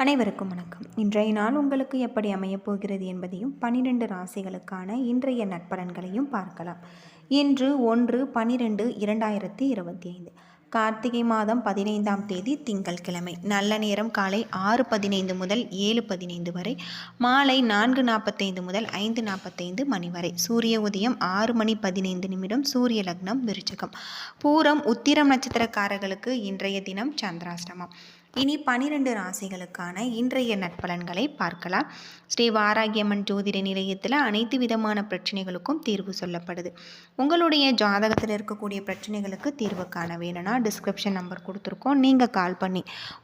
அனைவருக்கும் வணக்கம். இன்றைய நாள் உங்களுக்கு எப்படி அமையப் போகிறது என்பதையும் பனிரெண்டு ராசிகளுக்கான இன்றைய நட்பலன்களையும் பார்க்கலாம். இன்று ஒன்று பனிரெண்டு இரண்டாயிரத்தி இருபத்தி ஐந்து கார்த்திகை மாதம் பதினைந்தாம் தேதி திங்கட்கிழமை நல்ல நேரம் காலை ஆறு பதினைந்து முதல் ஏழு பதினைந்து வரை மாலை நான்கு நாற்பத்தைந்து முதல் ஐந்து நாற்பத்தைந்து மணி வரை. சூரிய உதயம் ஆறு மணி பதினைந்து நிமிடம் சூரிய லக்னம் விருச்சகம். பூரம் உத்திரம் நட்சத்திரக்காரர்களுக்கு இன்றைய தினம் சந்திராஷ்டமம். இனி பனிரெண்டு ராசிகளுக்கான இன்றைய நட்பலன்களை பார்க்கலாம். ஸ்ரீ வாராகியம்மன் ஜோதிட நிலையத்தில் அனைத்து விதமான பிரச்சனைகளுக்கும் தீர்வு சொல்லப்படுது. உங்களுடைய ஜாதகத்தில் இருக்கக்கூடிய பிரச்சனைகளுக்கு தீர்வு காண வேணும்னா டிஸ்கிரிப்ஷன் நம்பர் கொடுத்துருக்கோம். நீங்கள் கால் பண்ணி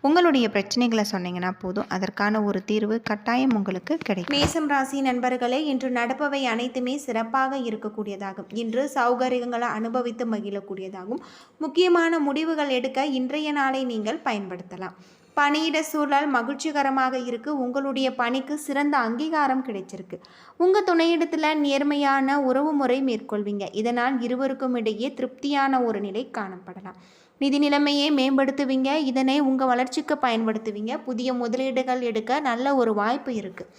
உங்களுடைய பிரச்சனைகளை சொன்னீங்கன்னா போதும். அதற்கான ஒரு தீர்வு கட்டாயம் உங்களுக்கு கிடைக்கும். மேசம் ராசி நண்பர்களே இன்று நடப்பவை அனைத்துமே சிறப்பாக இருக்கக்கூடியதாகும். இன்று சௌகரியங்களை அனுபவித்து மகிழக்கூடியதாகும். முக்கியமான முடிவுகள் எடுக்க இன்றைய நாளை நீங்கள் பயன்படுத்தலாம். பணியிட சூழல் மகிழ்ச்சிகரமாக இருக்கு. உங்களுடைய பணிக்கு சிறந்த அங்கீகாரம் கிடைச்சிருக்கு. உங்கள் துணையிடத்தில் நேர்மையான உறவு முறை மேற்கொள்வீங்க. இதனால் இருவருக்கும் இடையே திருப்தியான ஒரு நிலை காணப்படலாம். நிதி நிலைமையை மேம்படுத்துவீங்க. இதனை உங்கள் வளர்ச்சிக்கு பயன்படுத்துவீங்க. புதிய முதலீடுகள் எடுக்க நல்ல ஒரு வாய்ப்பு இருக்குது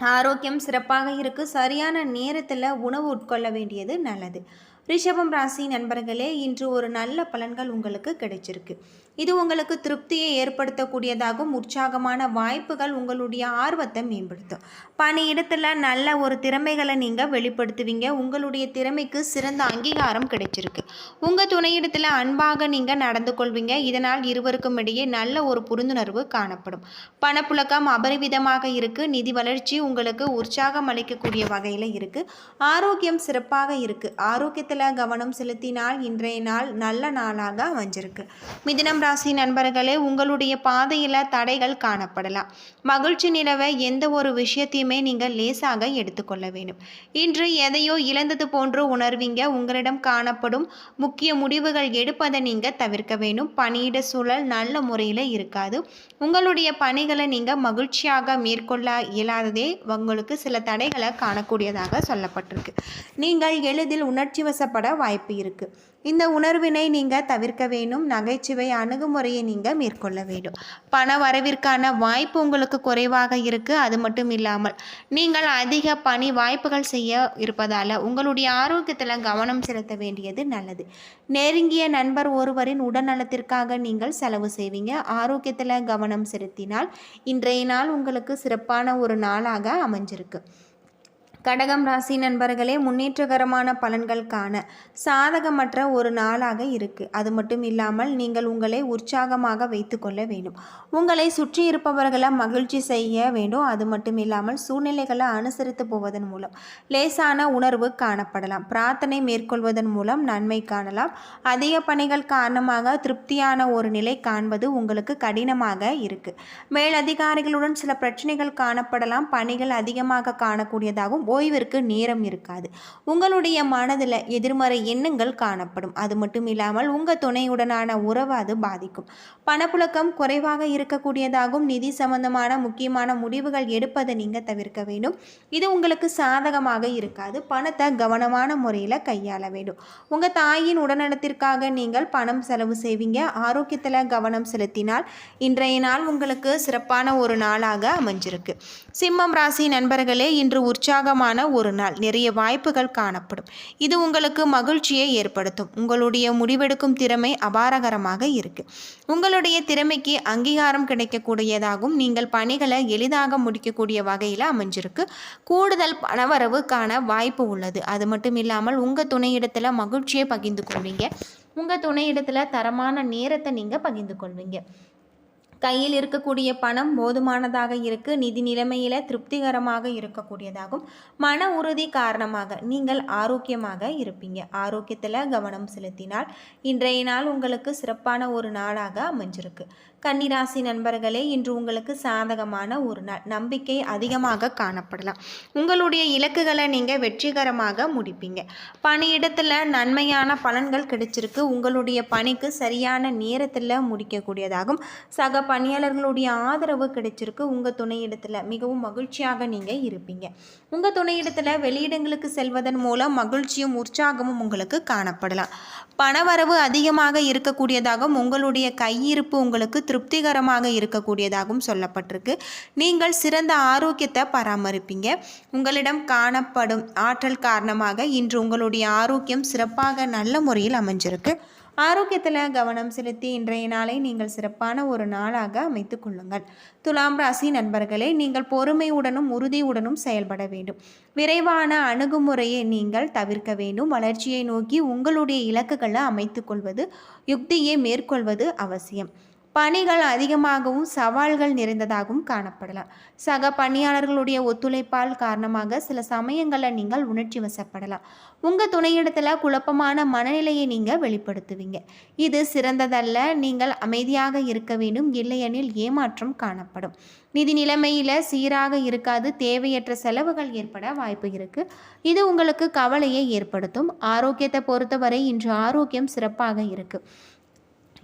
ஆரோக்கியம் சிறப்பாக இருக்குது சரியான நேரத்தில் உணவு உட்கொள்ள வேண்டியது நல்லது. ரிஷபம் ராசி நண்பர்களே இன்று ஒரு நல்ல பலன்கள் உங்களுக்கு கிடைச்சிருக்கு. இது உங்களுக்கு திருப்தியை ஏற்படுத்தக்கூடியதாகவும் உற்சாகமான வாய்ப்புகள் உங்களுடைய ஆர்வத்தை மேம்படுத்தும். பணியிடத்தில் நல்ல ஒரு திறமைகளை நீங்கள் வெளிப்படுத்துவீங்க. உங்களுடைய திறமைக்கு சிறந்த அங்கீகாரம் கிடைச்சிருக்கு. உங்கள் துணையிடத்தில் அன்பாக நீங்கள் நடந்து கொள்வீங்க. இதனால் இருவருக்கும் இடையே நல்ல ஒரு புரிந்துணர்வு காணப்படும். பணப்புழக்கம் அபரிவிதமாக இருக்குது நிதி வளர்ச்சி உங்களுக்கு உற்சாகம் அளிக்கக்கூடிய வகையில் இருக்குது ஆரோக்கியம் சிறப்பாக இருக்குது ஆரோக்கியத்தில் கவனம் செலுத்தினால் இன்றைய நாள் நல்ல நாளாக அமைஞ்சிருக்கு. மிதினம் ராசி நண்பர்களே உங்களுடைய பாதையில் தடைகள் காணப்படலாம். மகிழ்ச்சி நிலவ எந்த ஒரு விஷயத்தையுமே நீங்கள் லேசாக எடுத்துக்கொள்ள வேண்டும். இன்று எதையோ இழந்தது போன்று உணர்வீங்க. உங்களிடம் காணப்படும் முக்கிய முடிவுகள் எடுப்பதை நீங்கள் தவிர்க்க வேண்டும். பணியிட சூழல் நல்ல முறையில் இருக்காது. உங்களுடைய பணிகளை நீங்கள் மகிழ்ச்சியாக மேற்கொள்ள இயலாததே உங்களுக்கு சில தடைகளை காணக்கூடியதாக சொல்லப்பட்டிருக்கு. நீங்கள் எளிதில் உணர்ச்சி வசப்பட வாய்ப்பு இருக்குது இந்த உணர்வினை நீங்கள் தவிர்க்க வேண்டும். நகைச்சுவை அணுகுமுறையை நீங்கள் மேற்கொள்ள வேண்டும். பண வரவிற்கான வாய்ப்பு உங்களுக்கு குறைவாக இருக்குது அது மட்டும் இல்லாமல் நீங்கள் அதிக பணி வாய்ப்புகள் செய்ய இருப்பதால் உங்களுடைய ஆரோக்கியத்தில் கவனம் செலுத்த வேண்டியது நல்லது. நெருங்கிய நண்பர் ஒருவரின் உடல்நலத்திற்காக நீங்கள் செலவு செய்வீங்க. ஆரோக்கியத்தில் கவனம் செலுத்தினால் இன்றைய நாள் உங்களுக்கு சிறப்பான ஒரு நாளாக அமைஞ்சிருக்கு. கடகம் ராசி நண்பர்களே முன்னேற்றகரமான பலன்கள் காண சாதகமற்ற ஒரு நாளாக இருக்குது அது மட்டும் இல்லாமல் நீங்கள் உங்களை உற்சாகமாக வைத்துக்கொள்ள வேண்டும். உங்களை சுற்றி இருப்பவர்களை மகிழ்ச்சி செய்ய வேண்டும். அது மட்டும் இல்லாமல் சூழ்நிலைகளை அனுசரித்து போவதன் மூலம் லேசான உணர்வு காணப்படலாம். பிரார்த்தனை மேற்கொள்வதன் மூலம் நன்மை காணலாம். அதிக பணிகள் காரணமாக திருப்தியான ஒரு நிலை காண்பது உங்களுக்கு கடினமாக இருக்குது மேலதிகாரிகளுடன் சில பிரச்சனைகள் காணப்படலாம். பணிகள் அதிகமாக காணக்கூடியதாகவும் ஓய்விற்கு நேரம் இருக்காது. உங்களுடைய மனதில் எதிர்மறை எண்ணங்கள் காணப்படும். அது மட்டும் இல்லாமல் உங்கள் துணையுடனான உறவு அது பாதிக்கும். பணப்புழக்கம் குறைவாக இருக்கக்கூடியதாகவும் நிதி சம்பந்தமான முக்கியமான முடிவுகள் எடுப்பதை நீங்கள் தவிர்க்க வேண்டும். இது உங்களுக்கு சாதகமாக இருக்காது. பணத்தை கவனமான முறையில் கையாள வேண்டும். உங்கள் தாயின் உடல்நலத்திற்காக நீங்கள் பணம் செலவு செய்வீங்க. ஆரோக்கியத்தில் கவனம் செலுத்தினால் இன்றைய நாள் உங்களுக்கு சிறப்பான ஒரு நாளாக அமைஞ்சிருக்கு. சிம்மம் ராசி நண்பர்களே இன்று உற்சாகமான ஒரு நாள். நிறைய வாய்ப்புகள் காணப்படும். இது உங்களுக்கு மகிழ்ச்சியை ஏற்படுத்தும். உங்களுடைய முடிவெடுக்கும் திறமை அபாரகரமாக இருக்கு. உங்களுடைய திறமைக்கு அங்கீகாரம் கிடைக்கக்கூடியதாகவும் நீங்கள் பணிகளை எளிதாக முடிக்கக்கூடிய வகையில் அமைஞ்சிருக்கு. கூடுதல் பணவரவு காண வாய்ப்பு உள்ளது. அது மட்டும் இல்லாமல் உங்கள் துணையிடத்தில் மகிழ்ச்சியை பகிர்ந்து கொள்வீங்க. உங்கள் துணையிடத்தில் தரமான நேரத்தை நீங்கள் பகிர்ந்து கொள்வீங்க. கையில் இருக்கக்கூடிய பணம் போதுமானதாக இருக்கு நிதி நிலைமையில் திருப்திகரமாக இருக்கக்கூடியதாகும். மன உறுதி காரணமாக நீங்கள் ஆரோக்கியமாக இருப்பீங்க. ஆரோக்கியத்தில் கவனம் செலுத்தினால் இன்றைய நாள் உங்களுக்கு சிறப்பான ஒரு நாளாக அமைஞ்சிருக்கு. கன்னிராசி நண்பர்களே இன்று உங்களுக்கு சாதகமான ஒரு நாள். நம்பிக்கை அதிகமாக காணப்படலாம். உங்களுடைய இலக்குகளை நீங்கள் வெற்றிகரமாக முடிப்பீங்க. பணியிடத்தில் நன்மையான பலன்கள் கிடைச்சிருக்கு. உங்களுடைய பணிக்கு சரியான நேரத்தில் முடிக்கக்கூடியதாகும். சக பணியாளர்களுடைய ஆதரவு கிடைச்சிருக்கு உங்கள் துணையிடத்தில் மிகவும் மகிழ்ச்சியாக நீங்கள் இருப்பீங்க. உங்கள் துணையிடத்தில் வெளியிடங்களுக்கு செல்வதன் மூலம் மகிழ்ச்சியும் உற்சாகமும் உங்களுக்கு காணப்படலாம். பணவரவு அதிகமாக இருக்கக்கூடியதாகவும் உங்களுடைய கையிருப்பு உங்களுக்கு திருப்திகரமாக இருக்கக்கூடியதாகவும் சொல்லப்பட்டிருக்கு. நீங்கள் சிறந்த ஆரோக்கியத்தை பராமரிப்பீங்க. உங்களிடம் காணப்படும் ஆற்றல் காரணமாக இன்று உங்களுடைய ஆரோக்கியம் சிறப்பாக நல்ல முறையில் அமைஞ்சிருக்கு. ஆரோக்கியத்தில் கவனம் செலுத்தி இன்றைய நாளை நீங்கள் சிறப்பான ஒரு நாளாக அமைத்து கொள்ளுங்கள். துலாம் ராசி நண்பர்களே நீங்கள் பொறுமையுடனும் உறுதியுடனும் செயல்பட வேண்டும். விரைவான அணுகுமுறையை நீங்கள் தவிர்க்க வேண்டும். வளர்ச்சியை நோக்கி உங்களுடைய இலக்குகளை அமைத்து கொள்வது யுக்தியை மேற்கொள்வது அவசியம். பணிகள் அதிகமாகவும் சவால்கள் நிறைந்ததாகவும் காணப்படலாம். சக பணியாளர்களுடைய ஒத்துழைப்பால் காரணமாக சில சமயங்களில் நீங்கள் உணர்ச்சி வசப்படலாம். உங்கள் துணையிடத்தில் குழப்பமான மனநிலையை நீங்கள் வெளிப்படுத்துவீங்க. இது சிறந்ததல்ல நீங்கள் அமைதியாக இருக்க வேண்டும் இல்லையெனில் ஏமாற்றம் காணப்படும். நிதி நிலைமையில் சீராக இருக்காது தேவையற்ற செலவுகள் ஏற்பட வாய்ப்பு இருக்குது இது உங்களுக்கு கவலையை ஏற்படுத்தும். ஆரோக்கியத்தை பொறுத்தவரை இன்று ஆரோக்கியம் சிறப்பாக இருக்குது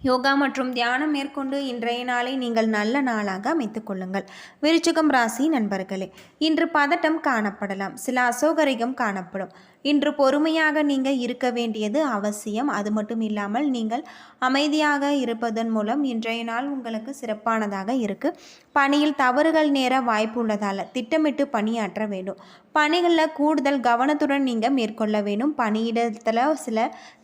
யோகா மற்றும் தியானம் மேற்கொண்டு இன்றைய நாளை நீங்கள் நல்ல நாளாக அமைத்துக் கொள்ளுங்கள். விருச்சிகம் ராசி நண்பர்களே இன்று பதட்டம் காணப்படலாம். சில அசௌகரியம் காணப்படும். இன்று பொறுமையாக நீங்கள் இருக்க வேண்டியது அவசியம். அது மட்டும் இல்லாமல் நீங்கள் அமைதியாக இருப்பதன் மூலம் இன்றைய நாள் உங்களுக்கு சிறப்பானதாக இருக்குது பணியில் தவறுகள் நேர வாய்ப்பு உள்ளதால் திட்டமிட்டு பணியாற்ற வேண்டும். பணிகளில் கூடுதல் கவனத்துடன் நீங்கள் மேற்கொள்ள வேண்டும். பணியிடத்தில் சில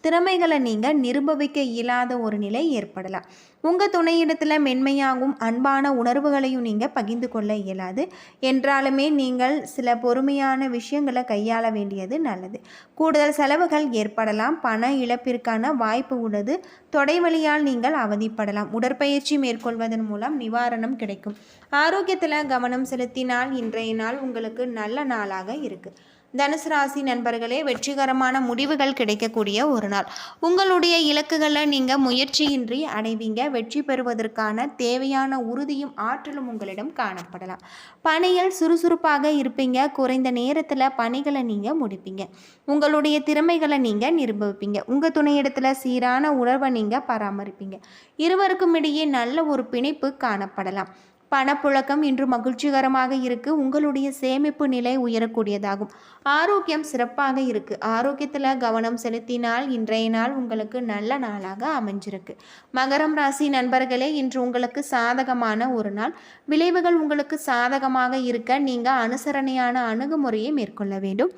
திறமைகளை நீங்கள் நிரூபிக்க இயலாத ஒரு நிலை ஏற்படலாம். உங்கள் துணையிடத்தில் மென்மையாகவும் அன்பான உணர்வுகளையும் நீங்கள் பகிர்ந்து கொள்ள இயலாது. என்றாலுமே நீங்கள் சில பொறுமையான விஷயங்களை கையாள வேண்டியது நல்லது. கூடுதல் செலவுகள் ஏற்படலாம். பண இழப்பிற்கான வாய்ப்பு உள்ளது. தொடைவழியால் நீங்கள் அவதிப்படலாம். உடற்பயிற்சி மேற்கொள்வதன் மூலம் நிவாரணம் கிடைக்கும். ஆரோக்கியத்தில் கவனம் செலுத்தினால் இன்றைய நாள் உங்களுக்கு நல்ல நாளாக இருக்குது தனுசு ராசி நண்பர்களே வெற்றிகரமான முடிவுகள் கிடைக்கக்கூடிய ஒரு நாள். உங்களுடைய இலக்குகளை நீங்கள் முயற்சியின்றி அடைவீங்க. வெற்றி பெறுவதற்கான தேவையான உறுதியும் ஆற்றலும் உங்களிடம் காணப்படலாம். பணியில் சுறுசுறுப்பாக இருப்பீங்க. குறைந்த நேரத்தில் பணிகளை நீங்கள் முடிப்பீங்க. உங்களுடைய திறமைகளை நீங்கள் நிரூபிப்பீங்க. உங்கள் துணையிடத்தில் சீரான உணர்வை நீங்கள் பராமரிப்பீங்க. இருவருக்கும் இடையே நல்ல ஒரு பிணைப்பு காணப்படலாம். பணப்புழக்கம் இன்று மகிழ்ச்சிகரமாக இருக்கு. உங்களுடைய சேமிப்பு நிலை உயரக்கூடியதாகும். ஆரோக்கியம் சிறப்பாக இருக்கு. ஆரோக்கியத்தில் கவனம் செலுத்தினால் இன்றைய நாள் உங்களுக்கு நல்ல நாளாக அமைஞ்சிருக்கு. மகரம் ராசி நண்பர்களே இன்று உங்களுக்கு சாதகமான ஒரு நாள். விளைவுகள் உங்களுக்கு சாதகமாக இருக்க நீங்கள் அனுசரணையான அணுகுமுறையை மேற்கொள்ள வேண்டும்.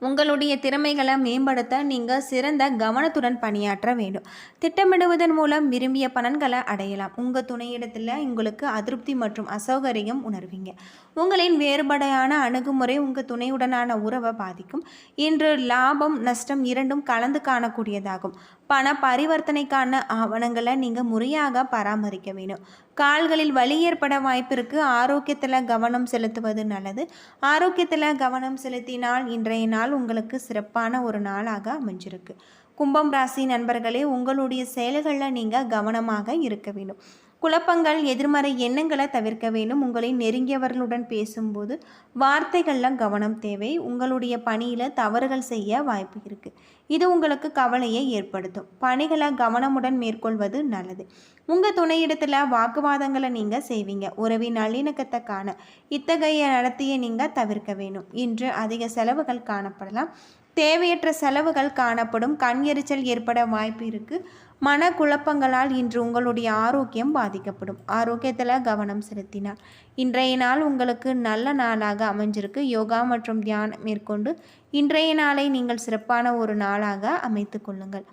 உங்களுடைய திறமைகளை மேம்படுத்த நீங்கள் சிறந்த கவனத்துடன் பணியாற்ற வேண்டும். திட்டமிடுவதன் மூலம் விரும்பிய பலன்களை அடையலாம். உங்கள் துணையிடத்தில் உங்களுக்கு அதிருப்தி மற்றும் அசௌகரியம் உணர்வீங்க. உங்களின் வேறுபடையான அணுகுமுறை உங்கள் துணையுடனான உறவை பாதிக்கும். இன்று லாபம் நஷ்டம் இரண்டும் கலந்து காணக்கூடியதாகும். பண பரிவர்த்தனைக்கான ஆவணங்களை நீங்கள் முறையாக பராமரிக்க வேணும். கால்களில் வலி ஏற்பட வாய்ப்பிற்கு ஆரோக்கியத்தில் கவனம் செலுத்துவது நல்லது. ஆரோக்கியத்தில் கவனம் செலுத்தினால் இன்றைய நாள் உங்களுக்கு சிறப்பான ஒரு நாளாக அமைஞ்சிருக்கு. கும்பம் ராசி நண்பர்களே உங்களுடைய செயல்களில் நீங்கள் கவனமாக இருக்க வேண்டும் குழப்பங்கள் எதிர்மறை எண்ணங்களை தவிர்க்க வேண்டும். உங்களை நெருங்கியவர்களுடன் பேசும்போது வார்த்தைகளில் கவனம் தேவை. உங்களுடைய பணியில் தவறுகள் செய்ய வாய்ப்பு இருக்குது இது உங்களுக்கு கவலையை ஏற்படுத்தும். பணிகளை கவனமுடன் மேற்கொள்வது நல்லது. உங்கள் துணையிடத்தில் வாக்குவாதங்களை நீங்கள் செய்வீங்க. உறவின் நல்லிணக்கத்தை காண இத்தகைய நடத்தையை நீங்கள் தவிர்க்க வேணும் இன்று அதிக செலவுகள் காணப்படலாம். தேவையற்ற செலவுகள் காணப்படும். கண் எரிச்சல் ஏற்பட வாய்ப்பு இருக்குது மனக்குழப்பங்களால் இன்று உங்களுடைய ஆரோக்கியம் பாதிக்கப்படும். ஆரோக்கியத்தில் கவனம் செலுத்தினார் இன்றைய நாள் உங்களுக்கு நல்ல நாளாக அமைஞ்சிருக்கு. யோகா மற்றும் தியானம் மேற்கொண்டு இன்றைய நாளை நீங்கள் சிறப்பான ஒரு நாளாக அமைத்து கொள்ளுங்கள்.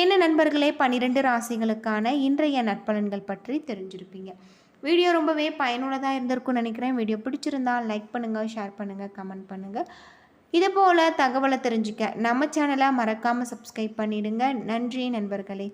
என்ன நண்பர்களே பன்னிரெண்டு ராசிகளுக்கான இன்றைய நட்பலன்கள் பற்றி தெரிஞ்சிருப்பீங்க. வீடியோ ரொம்பவே பயனுள்ளதாக இருந்திருக்கும்னு நினைக்கிறேன். வீடியோ பிடிச்சிருந்தால் லைக் பண்ணுங்கள் ஷேர் பண்ணுங்கள் கமெண்ட் பண்ணுங்கள் இது போல் தகவலை தெரிஞ்சுக்க நம்ம சேனலை மறக்காமல் சப்ஸ்கிரைப் பண்ணிடுங்க. நன்றி நண்பர்களே.